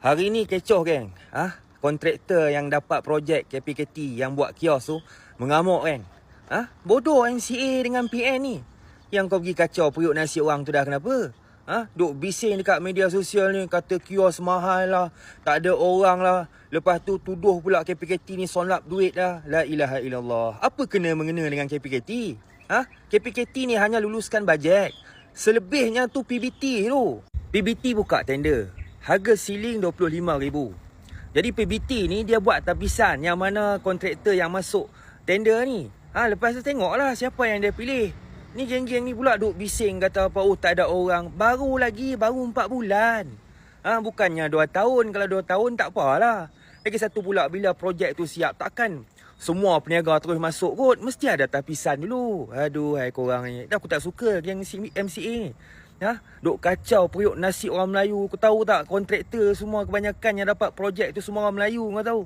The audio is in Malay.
Hari ni kecoh geng. Ha? Kontraktor yang dapat projek KPKT yang buat kios tu mengamuk kan. Ha? Bodoh MCA dengan PN ni. Yang kau pergi kacau periuk nasi orang tu dah kenapa? Ha? Duk bising dekat media sosial ni kata kios mahal lah. Tak ada orang lah. Lepas tu tuduh pula KPKT ni sonlap duit dah. La ilaha illallah. Apa kena mengena dengan KPKT? Ha? KPKT ni hanya luluskan bajet. Selebihnya tu PBT tu. PBT buka tender. Harga ceiling RM25,000. Jadi PBT ni dia buat tapisan yang mana kontraktor yang masuk tender ni. Ha, lepas tu tengoklah siapa yang dia pilih. Ni geng-geng ni pula duk bising kata apa oh tak ada orang. Baru lagi baru 4 bulan. Ha, bukannya 2 tahun. Kalau 2 tahun tak apalah. Lagi satu pula bila projek tu siap takkan semua peniaga terus masuk kot. Mesti ada tapisan dulu. Aduh hai korang ni. Aku tak suka geng MCA ni. Ha? Duk kacau periuk nasi orang Melayu. Kau tahu tak kontraktor semua kebanyakan yang dapat projek tu semua orang Melayu kau tahu.